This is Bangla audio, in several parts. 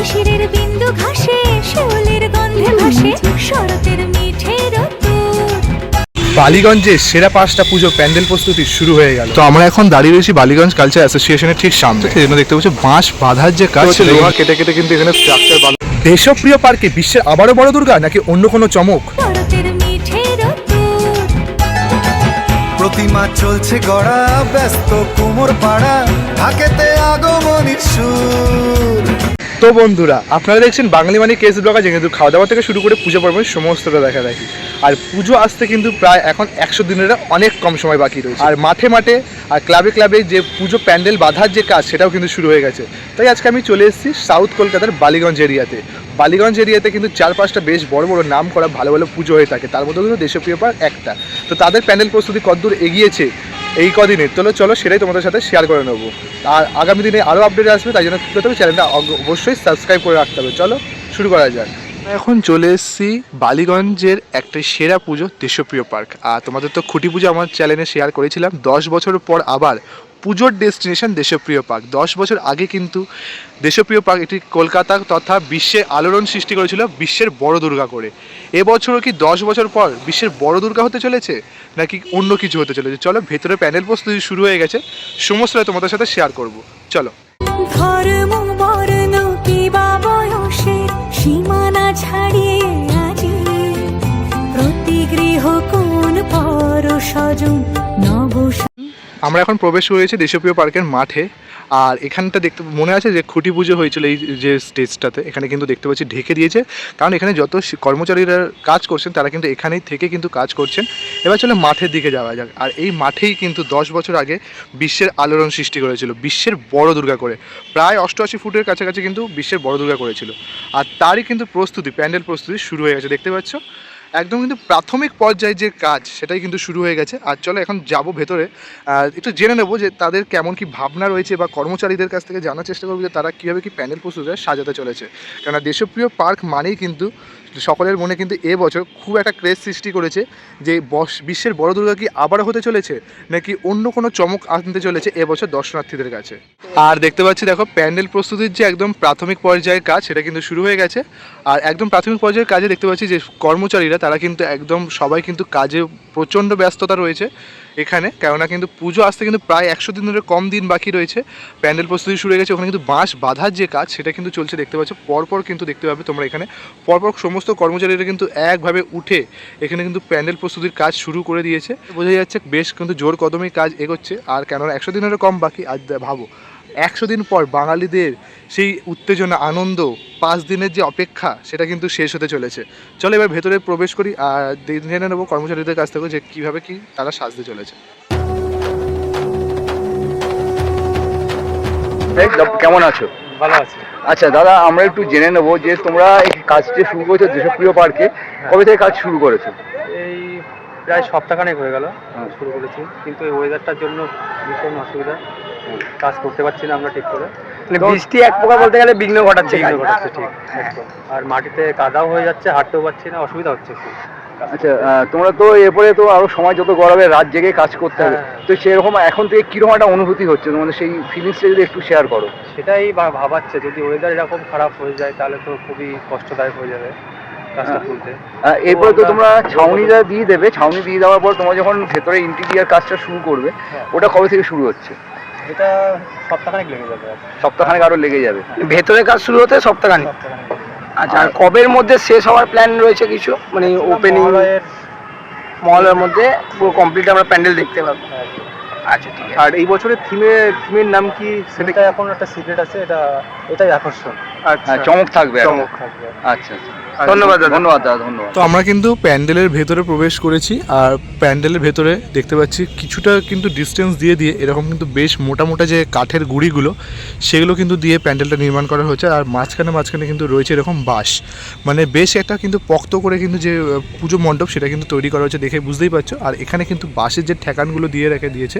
শিশিরের বিন্দু ঘাসে শিউলির গন্ধে ভাসে শরতের মিঠে বালিগঞ্জে সেরা পাঁচটা পুজো প্যান্ডেল প্রস্তুতি শুরু হয়ে গেল। তো আমরা এখন দাঁড়িয়ে রয়েছি বালিগঞ্জ কালচার অ্যাসোসিয়েশনের ঠিক সামনে। এখানে দেখতে পাচ্ছি বাঁশ বাঁধার যে কাজ লোহা কেটে কেটে কিন্তু এখানে স্ট্রাকচার দেশপ্রিয় পার্কে বিশ্বের আবারও বড় দুর্গা নাকি অন্য কোনো চমক? প্রতিমা চলছে গড়া ব্যস্ত কুমোর পাড়া তো বন্ধুরা, আপনারা দেখছেন বাঙালি মানে কেস ব্লগার যে কিন্তু খাওয়া দাওয়া থেকে শুরু করে পুজো পর্ব সমস্তটা দেখা দেখি। আর পুজো আসতে কিন্তু প্রায় এখন একশো দিনের অনেক কম সময় বাকি রয়েছে। আর মাঠে মাঠে আর ক্লাবে ক্লাবে যে পুজো প্যান্ডেল বাঁধার যে কাজ, সেটাও কিন্তু শুরু হয়ে গেছে। তাই আজকে আমি চলে এসেছি সাউথ কলকাতার বালিগঞ্জ এরিয়াতে। বালিগঞ্জ এরিয়াতে কিন্তু চার পাঁচটা বেশ বড় বড় নাম করা ভালো ভালো পুজো হয়ে থাকে। তার মধ্যে কিন্তু দেশপ্রিয় পার্ক একটা। তো তাদের প্যান্ডেল প্রস্তুতি কতদূর এগিয়েছে এই কদিনের চলো চলো সেটাই তোমাদের সাথে শেয়ার করে নেব। আর আগামী দিনে আরও আপডেট আসবে, তাই জন্য হবে চ্যানেলটা অবশ্যই সাবস্ক্রাইব করে রাখতে হবে। চলো শুরু করা যাক। এখন চলে এসেছি বালিগঞ্জের একটা সেরা পুজো দেশপ্রিয় পার্ক। আর তোমাদের তো খুঁটি পুজো আমার চ্যানেলে শেয়ার করেছিলাম। দশ বছর পর আবার পুজোর ডেস্টিনেশন দেশপ্রিয় পার্ক। দশ বছর আগে কিন্তু দেশপ্রিয় পার্ক এটি কলকাতা তথা বিশ্বে আলোড়ন সৃষ্টি করেছিল বিশ্বের বড় দুর্গা করে। এবছরও কি দশ বছর পর বিশ্বের বড় দুর্গা হতে চলেছে? নাকি অন্য কিছু হতে চলেছে? চলো, ভেতরে প্যানেল প্রস্তুতি শুরু হয়ে গেছে। সমস্তটা তোমাদের সাথে শেয়ার করব। চলো। সীমানা ছাড়িয়ে প্রতি গৃহ কোন পর সজন নব আমরা এখন প্রবেশ করেছি দেশপ্রিয় পার্কের মাঠে, আর এখানটা দেখতে, মনে আছে যে খুঁটি পুজো হয়েছিল এই যে স্টেজটাতে? এখানে কিন্তু দেখতে পাচ্ছি ঢেকে দিয়েছে। কারণ এখানে যত কর্মচারীরা কাজ করছেন, তারা কিন্তু এখানেই থেকে কিন্তু কাজ করছেন। এবার চলে মাঠের দিকে যাওয়া যাক। আর এই মাঠেই কিন্তু দশ বছর আগে বিশ্বের আলোড়ন সৃষ্টি করেছিল, বিশ্বের বড় দুর্গা করে। প্রায় অষ্টআশি ফুটের কাছাকাছি কিন্তু বিশ্বের বড় দুর্গা করেছিল। আর তারই কিন্তু প্রস্তুতি, প্যান্ডেল প্রস্তুতি শুরু হয়ে গেছে, দেখতে পাচ্ছ? একদম কিন্তু প্রাথমিক পর্যায়ে যে কাজ, সেটাই কিন্তু শুরু হয়ে গেছে। আর চলো এখন যাব ভেতরে। একটু জেনে নেব যে তাদের কেমন কি ভাবনা রয়েছে বা কর্মচারীদের কাছ থেকে জানার চেষ্টা করব যে তারা কীভাবে কি প্যান্ডেল প্রস্তুত সাজাতে চলেছে। কেননা দেশপ্রিয় পার্ক মানেই কিন্তু সকলের মনে কিন্তু এবছর খুব একটা ক্রেজ সৃষ্টি করেছে যে বস বিশ্বের বড় দুর্গা কি আবারও হতে চলেছে? নাকি অন্য কোনো চমক আনতে চলেছে এবছর দর্শনার্থীদের কাছে? আর দেখতে পাচ্ছি, দেখো, প্যান্ডেল প্রস্তুতির যে একদম প্রাথমিক পর্যায়ের কাজ, সেটা কিন্তু শুরু হয়ে গেছে। আর একদম প্রাথমিক পর্যায়ের কাজে দেখতে পাচ্ছি যে কর্মচারীরা, তারা কিন্তু একদম সবাই কিন্তু কাজে প্রচণ্ড ব্যস্ততা রয়েছে। এখানে, কেননা কিন্তু পুজো আসতে কিন্তু প্রায় একশো দিন ধরে কম দিন বাকি রয়েছে। প্যান্ডেল প্রস্তুতি শুরু হয়ে গেছে, ওখানে কিন্তু বাঁশ বাঁধার যে কাজ, সেটা কিন্তু চলছে, দেখতে পাচ্ছ। পরপর কিন্তু দেখতে পাবে তোমরা এখানে। পরপর সমস্ত কর্মচারীরা কিন্তু একভাবে উঠে এখানে কিন্তু প্যান্ডেল প্রস্তুতির কাজ শুরু করে দিয়েছে। বোঝা যাচ্ছে বেশ কিন্তু জোর কদমে কাজ এগোচ্ছে, আর কেননা একশো দিন দিনেরও কম বাকি, আজ ভাবো। একশো দিন পর বাঙালিদের সেই উত্তেজনা আনন্দ পাঁচ দিনের যে অপেক্ষা সেটা কিন্তু শেষ হতে চলেছে। চলো এবার ভেতরে প্রবেশ করি আর জেনে নেব কর্মচারীদের কাছ থেকে যে কীভাবে কি তারা সাজতে চলেছে। কেমন আছো? ভালো আছে। আচ্ছা দাদা আমরা একটু জেনে নেব যে তোমরা এই কাজটি শুরু করেছ দেশপ্রিয় পার্কে কবে থেকে কাজ শুরু করেছ? এই প্রায় সপ্তাহখানেক হয়ে গেল শুরু করেছি। কিন্তু এই ওয়েদারটার জন্য ভীষণ অসুবিধা। কাজ করতে পারছি না আমরা ঠিক করে। বৃষ্টি এক প্রকার বলতে গেলে বিঘ্ন ঘটাচ্ছে বিঘ্ন ঘটাচ্ছে ঠিক একদম। আর মাটিতে কাদাও হয়ে যাচ্ছে হাঁটতেও পারছি না অসুবিধা হচ্ছে খুব। আচ্ছা তোমরা তো এরপরে তো আরও সময় যত গড়াবে রাত জেগে কাজ করতে হবে। হ্যাঁ। তো সেরকম এখন থেকে কীরকম একটা অনুভূতি হচ্ছে? তোমাদের সেই ফিলিংসটা যদি একটু শেয়ার করো। সেটাই ভাবাচ্ছে যদি ওয়েদার এরকম খারাপ হয়ে যায় তাহলে তো খুবই কষ্টদায়ক হয়ে যাবে হ্যাঁ। এরপরে তো তোমরা ছাউনিটা দিয়ে দেবে ছাউনি দিয়ে দেওয়ার পর তোমরা যখন ভেতরে ইন্টিরিয়ার কাজটা শুরু করবে হ্যাঁ। ওটা কবে থেকে শুরু হচ্ছে? এটা সপ্তাহখানেক লেগে যাবে সপ্তাহখানেক আরও লেগে যাবে। ভেতরে কাজ শুরু হতে সপ্তাহখানেক? আচ্ছা আর কবের মধ্যে শেষ হওয়ার প্ল্যান রয়েছে কিছু? মানে ওপেনিং মহলের মধ্যে পুরো কমপ্লিট আমরা প্যান্ডেল দেখতে পাবো। আচ্ছা ঠিক আছে। আর এই বছরের থিমের থিমের নাম কি? সেটা এখন একটা সিক্রেট আছে এটা এটাই আকর্ষণ। আচ্ছা। হ্যাঁ, চমক থাকবে। চমক থাকবে। আচ্ছা আচ্ছা। ধন্যবাদ ধন্যবাদ ধন্যবাদ। তো আমরা কিন্তু প্যান্ডেলের ভেতরে প্রবেশ করেছি আর প্যান্ডেলের ভেতরে দেখতে পাচ্ছি কিছুটা কিন্তু ডিস্টেন্স দিয়ে দিয়ে এরকম কিন্তু বেশ মোটা মোটা যে কাঠের গুঁড়িগুলো সেগুলো কিন্তু দিয়ে প্যান্ডেলটা নির্মাণ করা হয়েছে আর মাঝখানে মাঝখানে কিন্তু রয়েছে এরকম বাঁশ। মানে বেশ একটা কিন্তু পক্ত করে কিন্তু যে পুজো মণ্ডপ সেটা কিন্তু তৈরি করা হয়েছে দেখে বুঝতেই পারছ। আর এখানে কিন্তু বাঁশের যে ঠেকানগুলো দিয়ে রেখে দিয়েছে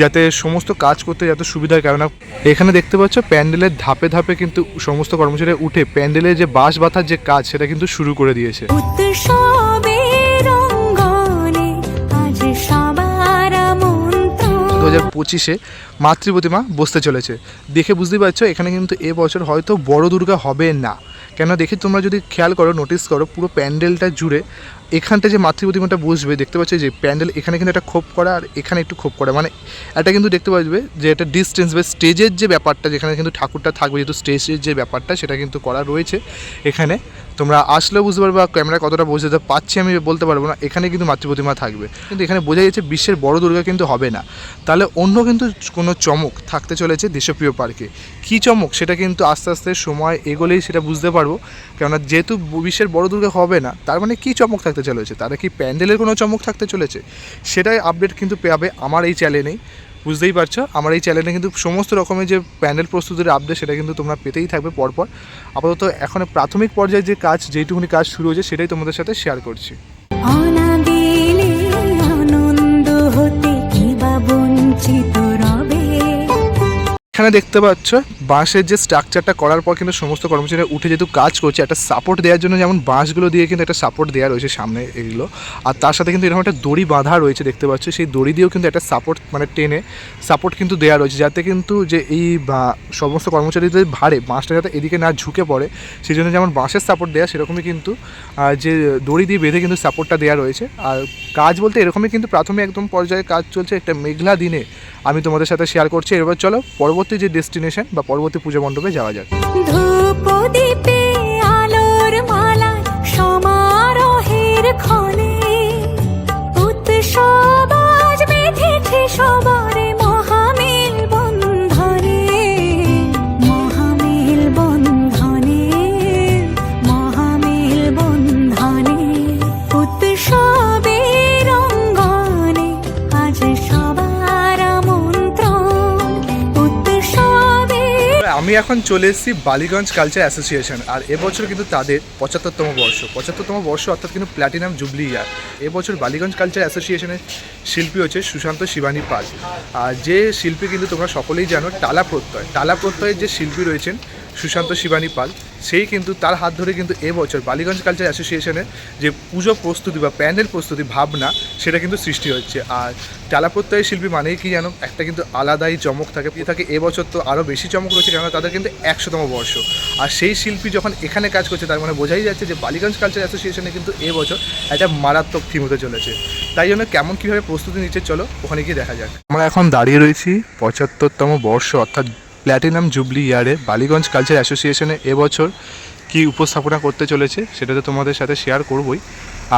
যাতে সমস্ত কাজ করতে যাতে সুবিধা হয়। কেননা এখানে দেখতে পাচ্ছ প্যান্ডেলের ধাপে ধাপে কিন্তু সমস্ত কর্মচারী উঠে প্যান্ডেলের যে বাঁশ বাঁধার যে কাজ সেটা কিন্তু শুরু করে দিয়েছে। দু হাজার পঁচিশে মাতৃ প্রতিমা বসতে চলেছে। দেখে বুঝতেই পারছ এখানে কিন্তু এবছর হয়তো বড় দুর্গা হবে না। কেন দেখি তোমরা যদি খেয়াল করো নোটিস করো পুরো প্যান্ডেলটা জুড়ে এখানটা যে মাতৃ প্রতিমাটা বসবে দেখতে পাচ্ছ যে প্যান্ডেল এখানে কিন্তু একটা খোপ করা আর এখানে একটু খোপ করা। মানে এটা কিন্তু দেখতে পাচ্বে যে এটা ডিস্টেন্স বা স্টেজের যে ব্যাপারটা যেখানে কিন্তু ঠাকুরটা থাকবে যেহেতু স্টেজের যে ব্যাপারটা সেটা কিন্তু করা রয়েছে এখানে। তোমরা আসলেও বুঝতে পারবে বা ক্যামেরা কতটা বোঝাতে পারছি আমি বলতে পারব না, এখানে কিন্তু মাতৃ প্রতিমা থাকবে। কিন্তু এখানে বোঝা যাচ্ছে বিশ্বের বড় দুর্গা কিন্তু হবে না। তাহলে অন্য কিন্তু কোনো চমক থাকতে চলেছে দেশপ্রিয় পার্কে। কী চমক? সেটা কিন্তু আস্তে আস্তে সময় এগোলেই সেটা বুঝতে পারব। কেননা যেহেতু বিশ্বের বড় দুর্গা হবে না, তার মানে কী চমক থাকতে চলেছে? তারা কি প্যান্ডেলের কোনো চমক থাকতে চলেছে? সেটাই আপডেট কিন্তু পাবে আমার এই চ্যানেলেই বুঝতেই পারছ। আমার এই চ্যানেলে কিন্তু সমস্ত রকমের যে প্যান্ডেল প্রস্তুতির আপডেট সেটা কিন্তু তোমরা পেতেই থাকবে পরপর। আপাতত এখন প্রাথমিক পর্যায়ে যে কাজ, যেইটুকুনি কাজ শুরু হয়েছে, সেটাই তোমাদের সাথে শেয়ার করছি। বঞ্চিত? এখানে দেখতে পাচ্ছ, বাঁশের যে স্ট্রাকচারটা করার পর কিন্তু সমস্ত কর্মচারীরা উঠে যেহেতু কাজ করছে, একটা সাপোর্ট দেওয়ার জন্য যেমন বাঁশগুলো দিয়ে কিন্তু একটা সাপোর্ট দেওয়া রয়েছে সামনে এগুলো। আর তার সাথে কিন্তু এরকম একটা দড়ি বাঁধা রয়েছে দেখতে পাচ্ছ, সেই দড়ি দিয়েও কিন্তু একটা সাপোর্ট মানে টেনে সাপোর্ট কিন্তু দেওয়া রয়েছে, যাতে কিন্তু যে এই সমস্ত কর্মচারীদের ভারে বাঁশটা যাতে এদিকে না ঝুঁকে পড়ে, সেই জন্য যেমন বাঁশের সাপোর্ট দেওয়া সেরকমই কিন্তু যে দড়ি দিয়ে বেঁধে কিন্তু সাপোর্টটা দেওয়া রয়েছে। আর কাজ বলতে এরকমই কিন্তু প্রাথমিক একদম পর্যায়ে কাজ চলছে, একটা মেঘলা দিনে আমি তোমাদের সাথে শেয়ার করছি। এবার চলো, পরবর্তী যে ডেস্টিনেশন বা পরবর্তী পুজো মণ্ডপে যাওয়া যাক। ধূপ দীপে আলোর সবার এখন চলে এসেছি বালিগঞ্জ কালচার অ্যাসোসিয়েশন আর এবছর কিন্তু তাদের পঁচাত্তরতম বর্ষ। পঁচাত্তরতম বর্ষ অর্থাৎ কিন্তু প্ল্যাটিনাম জুবলি ইয়ার এবছর বালিগঞ্জ কালচার অ্যাসোসিয়েশনের শিল্পী হচ্ছে সুশান্ত শিবানী পাল। আর যে শিল্পী কিন্তু তোমরা সকলেই জানো টালা প্রত্যয়। টালা প্রত্যয়ের যে শিল্পী রয়েছেন সুশান্ত শিবানী পাল, সেই কিন্তু তার হাত ধরে কিন্তু এবছর বালিগঞ্জ কালচার অ্যাসোসিয়েশনের যে পুজো প্রস্তুতি বা প্যান্ডেল প্রস্তুতি ভাবনা, সেটা কিন্তু সৃষ্টি হচ্ছে। আর টালা প্রত্যয়ের শিল্পী মানেই কি জানো? একটা কিন্তু আলাদাই চমক থাকে। থাকে, এবছর তো আরও বেশি চমক রয়েছে, কেননা তাদের কিন্তু একশোতম বর্ষ। আর সেই শিল্পী যখন এখানে কাজ করছে, তার মানে বোঝাই যাচ্ছে যে বালিগঞ্জ কালচার অ্যাসোসিয়েশনে কিন্তু এবছর একটা মারাত্মক থিম হতে চলেছে। তাই জন্য কেমন কীভাবে প্রস্তুতি নিচ্ছে, চলো ওখানে গিয়ে দেখা যাক। আমরা এখন দাঁড়িয়ে রয়েছি পঁচাত্তরতম বর্ষ, অর্থাৎ প্ল্যাটিনাম জুবলি ইয়ারে বালিগঞ্জ কালচার অ্যাসোসিয়েশনে এবছর কি উপস্থাপনা করতে চলেছে সেটা তো তোমাদের সাথে শেয়ার করবই।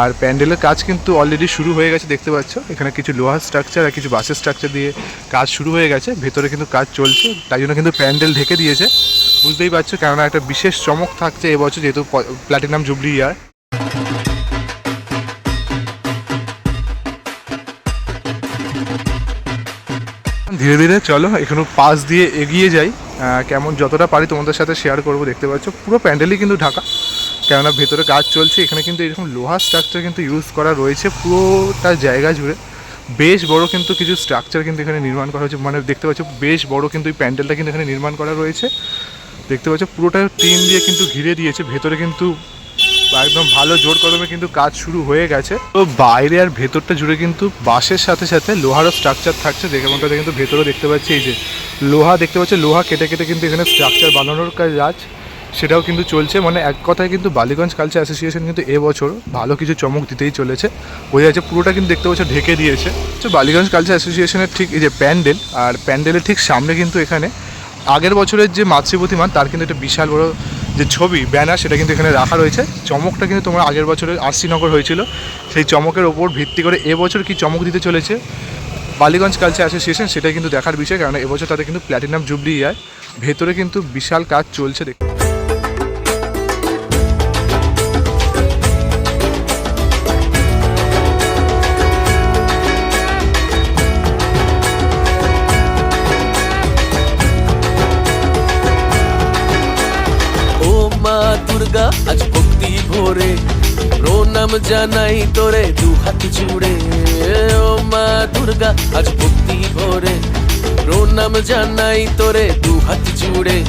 আর প্যান্ডেলের কাজ কিন্তু অলরেডি শুরু হয়ে গেছে, দেখতে পাচ্ছ। এখানে কিছু লোহার স্ট্রাকচার আর কিছু বাসের স্ট্রাকচার দিয়ে কাজ শুরু হয়ে গেছে। ভেতরে কিন্তু কাজ চলছে, তাই জন্য কিন্তু প্যান্ডেল ঢেকে দিয়েছে। বুঝতেই পারছ, কেননা একটা বিশেষ চমক থাকছে এবছর যেহেতু প্ল্যাটিনাম জুবলি ইয়ার। ধীরে ধীরে চলো, এখানে পাশ দিয়ে এগিয়ে যাই। কেমন যতটা পারি তোমাদের সাথে শেয়ার করব, দেখতে পাচ্ছ। পুরো প্যান্ডেলই কিন্তু ঢাকা। কেননা ভেতরে কাজ চলছে, এখানে কিন্তু এরকম লোহার স্ট্রাকচার কিন্তু ইউজ করা রয়েছে পুরোটা জায়গা জুড়ে। বেশ বড় কিন্তু কিছু স্ট্রাকচার কিন্তু এখানে নির্মাণ করা হয়েছে। মানে দেখতে পাচ্ছ, বেশ বড় কিন্তু এই প্যান্ডেলটা কিন্তু এখানে নির্মাণ করা রয়েছে। দেখতে পাচ্ছ, পুরোটা টিন দিয়ে কিন্তু ঘিরে দিয়েছে। ভেতরে কিন্তু একদম ভালো জোর কদমে কিন্তু কাজ শুরু হয়ে গেছে। তো বাইরে আর ভেতরটা জুড়ে কিন্তু বাঁশের সাথে সাথে লোহারও স্ট্রাকচার থাকছে। মনটা কিন্তু ভেতরেও দেখতে পাচ্ছি এই যে লোহা, দেখতে পাচ্ছি লোহা কেটে কেটে কিন্তু এখানে স্ট্রাকচার বানানোর কাজ সেটাও কিন্তু চলছে। মানে এক কথায় কিন্তু বালিগঞ্জ কালচার অ্যাসোসিয়েশন কিন্তু এবছর ভালো কিছু চমক দিতেই চলেছে। বোঝা যাচ্ছে পুরোটা কিন্তু দেখতে পাচ্ছ ঢেকে দিয়েছে। তো বালিগঞ্জ কালচার অ্যাসোসিয়েশনের ঠিক এই যে প্যান্ডেল, আর প্যান্ডেলের ঠিক সামনে কিন্তু এখানে আগের বছরের যে মাতৃ প্রতিমা তার কিন্তু একটা বিশাল বড় যে ছবি, ব্যানার, সেটা কিন্তু এখানে রাখা রয়েছে। চমকটা কিন্তু তোমার আগের বছরের আশিনগর হয়েছিল। সেই চমকের ওপর ভিত্তি করে এবছর কি চমক দিতে চলেছে, বালিগঞ্জ কালচার অ্যাসোসিয়েশন সেটা কিন্তু দেখার বিষয়। কারণ এবছর তাদের কিন্তু প্ল্যাটিনাম জুবলি ইয়ার ভেতরে কিন্তু বিশাল কাজ চলছে দেখ প্রণাম জানাই তোরে, দু হাত জুড়ে। ও মা দুর্গা, আজ ভক্তি ভরে। প্রণাম জানাই তোরে, দু হাত জুড়ে।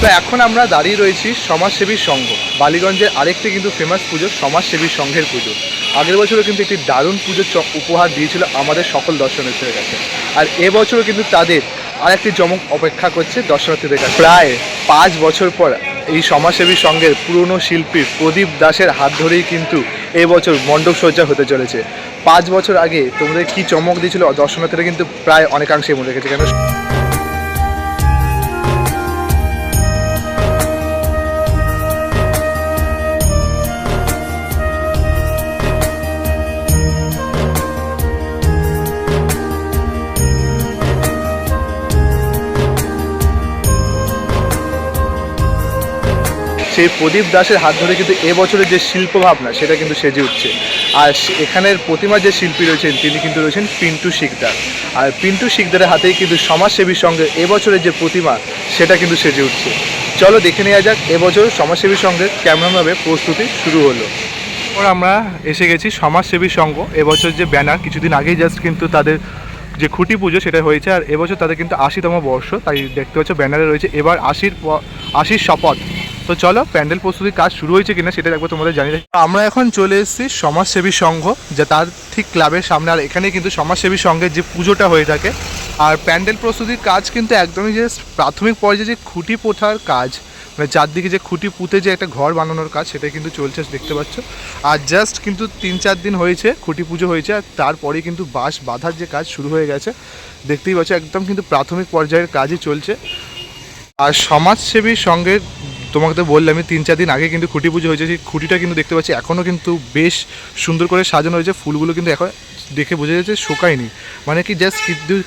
তো এখন আমরা দাঁড়িয়ে রয়েছি সমাজসেবী সংঘ। বালিগঞ্জের আরেকটি কিন্তু ফেমাস পুজো, সমাজসেবী সংঘের পুজো। আগের বছরও কিন্তু একটি দারুণ পুজো চ- উপহার দিয়েছিল আমাদের সকল দর্শনার্থীদের কাছে। আর এবছরও কিন্তু তাদের আরেকটি চমক অপেক্ষা করছে দর্শনার্থীদের কাছে। প্রায় পাঁচ বছর পর এই সমাজসেবী সংঘের পুরনো শিল্পী প্রদীপ দাসের হাত ধরেই কিন্তু এবছর মণ্ডপ সজ্জা হতে চলেছে। পাঁচ বছর আগে তোমাদের কি চমক দিয়েছিল? দর্শনার্থীরা কিন্তু প্রায় অনেকাংশেই মনে রেখেছে। কেন? সেই প্রদীপ দাসের হাত ধরে কিন্তু এবছরের যে শিল্প ভাবনা সেটা কিন্তু সেজে উঠছে। আর এখানের প্রতিমা যে শিল্পী রয়েছেন, তিনি কিন্তু রয়েছেন পিন্টু শিকদার। আর পিন্টু শিকদারের হাতেই কিন্তু সমাজসেবীর সঙ্গে এবছরের যে প্রতিমা, সেটা কিন্তু সেজে উঠছে। চলো দেখে নেওয়া যাক, এবছর সমাজসেবীর সঙ্গে কেমনভাবে প্রস্তুতি শুরু হলো। আমরা এসে গেছি সমাজসেবী সংঘ। এবছর যে ব্যানার, কিছুদিন আগেই জাস্ট কিন্তু তাদের যে খুঁটি পুজো সেটা হয়েছে আর এবছর তাদের কিন্তু আশিতম বর্ষ, তাই দেখতে পাচ্ছ ব্যানারে রয়েছে। এবার আশির আশির শপথ। তো চলো, প্যান্ডেল প্রস্তুতির কাজ শুরু হয়েছে কিনা সেটা একবার তোমাদের জানিয়ে। আমরা এখন চলে এসেছি সমাজসেবী সংঘ, যা তার ঠিক ক্লাবের সামনে, আর এখানে কিন্তু সমাজসেবী সংঘের যে পুজোটা হয়ে থাকে। আর প্যান্ডেল প্রস্তুতির কাজ কিন্তু একদমই যে প্রাথমিক পর্যায়ে যে খুঁটি পোঠার কাজ। মানে চারদিকে যে খুঁটি পুঁতে যে একটা ঘর বানানোর কাজ সেটা কিন্তু চলছে দেখতে পাচ্ছ। আর জাস্ট কিন্তু তিন চার দিন হয়েছে, খুঁটি পুজো হয়েছে, আর তারপরে কিন্তু বাঁশ বাঁধার যে কাজ শুরু হয়ে গেছে, দেখতেই পাচ্ছ একদম কিন্তু প্রাথমিক পর্যায়ের কাজই চলছে। আর সমাজসেবীর সঙ্গে তোমাকে তো বললাম, আমি তিন চার দিন আগে কিন্তু খুঁটি পুজো হয়েছে, সেই খুঁটিটা কিন্তু দেখতে পাচ্ছি এখনও কিন্তু বেশ সুন্দর করে সাজানো হয়েছে, ফুলগুলো কিন্তু এখন দেখে বোঝা যাচ্ছে শোকায়নি। মানে কি জাস্ট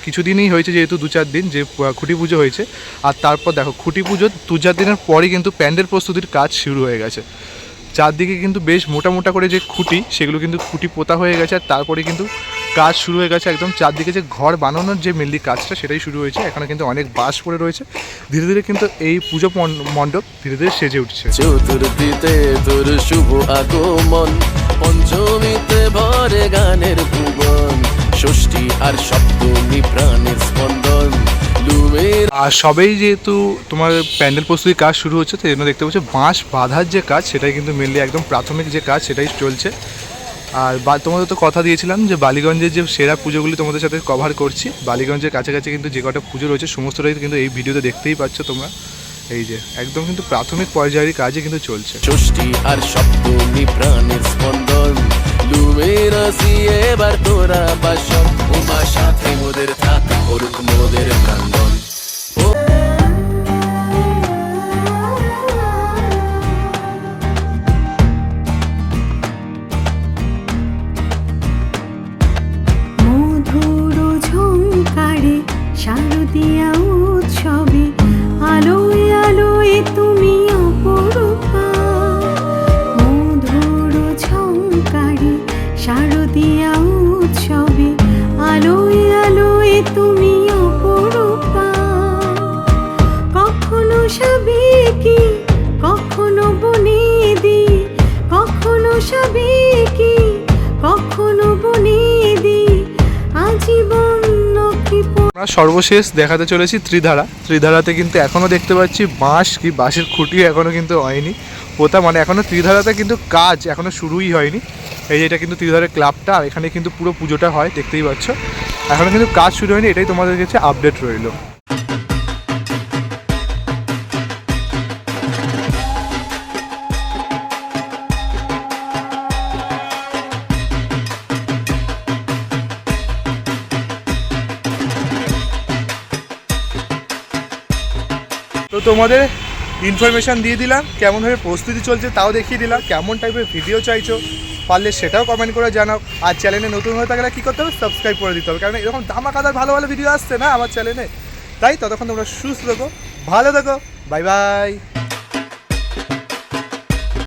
কিছুদিনই হয়েছে যেহেতু দু চার দিন, যে খুঁটি পুজো হয়েছে। আর তারপর দেখো, খুঁটি পুজো দু চার দিনের পরই কিন্তু প্যান্ডেল প্রস্তুতির কাজ শুরু হয়ে গেছে। চারদিকে কিন্তু বেশ মোটা মোটা করে যে খুঁটি, সেগুলো কিন্তু খুঁটি পোতা হয়ে গেছে, আর তারপরে কিন্তু কাজ শুরু হয়ে গেছে একদম চারদিকে যে ঘর বানানোর যে মেনলি কাজটা, সেটাই শুরু হয়েছে। এখানে কিন্তু অনেক বাস পড়ে রয়েছে। ধীরে ধীরে কিন্তু এই পুজো মণ্ডপ ধীরে ধীরে সেজে উঠছে। চতুর্থীতে তোর শুভ আগমন, পঞ্চমীতে ভরে গানের ভুবন ষষ্ঠী আর সপ্তমী প্রাণের স্পন্দন। আর সবেই যেহেতু তোমার প্যান্ডেল প্রস্তুতির কাজ শুরু হচ্ছে তো জন্য দেখতে পাচ্ছ বাঁশ বাঁধার যে কাজ সেটাই কিন্তু মেনলি একদম প্রাথমিক যে কাজ সেটাই চলছে। আর বা তোমাদের তো কথা দিয়েছিলাম যে বালিগঞ্জের যে সেরা পুজোগুলি তোমাদের সাথে কভার করছি। বালিগঞ্জের কাছাকাছি কিন্তু যে কটা পুজো রয়েছে সমস্তটাই কিন্তু এই ভিডিওতে দেখতেই পাচ্ছ তোমরা। এই যে একদম কিন্তু প্রাথমিক পর্যায়ের কাজই কিন্তু চলছে। ষষ্ঠী আর সপ্তমী প্রাণের স্পন্দন। লুমের আসি এবার তোরা বাসন উমা সাথে মোদের থাক ওরুক মোদের প্রাঙ্গন আমরা সর্বশেষ দেখাতে চলেছি ত্রিধারা। ত্রিধারাতে কিন্তু এখনও দেখতে পাচ্ছি বাঁশ কি বাঁশের খুঁটি এখনও কিন্তু হয়নি। পোতা মানে এখনও ত্রিধারাতে কিন্তু কাজ এখনও শুরুই হয়নি। এই যে এটা কিন্তু ত্রিধারের ক্লাবটা, আর এখানে কিন্তু পুরো পুজোটা হয়, দেখতেই পাচ্ছ। এখনও কিন্তু কাজ শুরু হয়নি, এটাই তোমাদের কাছে আপডেট রইল। তোমাদের ইনফরমেশান দিয়ে দিলাম কেমনভাবে প্রস্তুতি চলছে তাও দেখিয়ে দিলাম, কেমন টাইপের ভিডিও চাইছো পারলে সেটাও কমেন্ট করে জানাও। আর চ্যানেলে নতুন হয়ে থাকলে কী করতে হবে? সাবস্ক্রাইব করে দিতে হবে। কারণ এরকম দামাকাদার ভালো ভালো ভিডিও আসছে না আমার চ্যানেলে তাই ততক্ষণ তোমরা সুস্থ থাকো, ভালো থাকো বাই বাই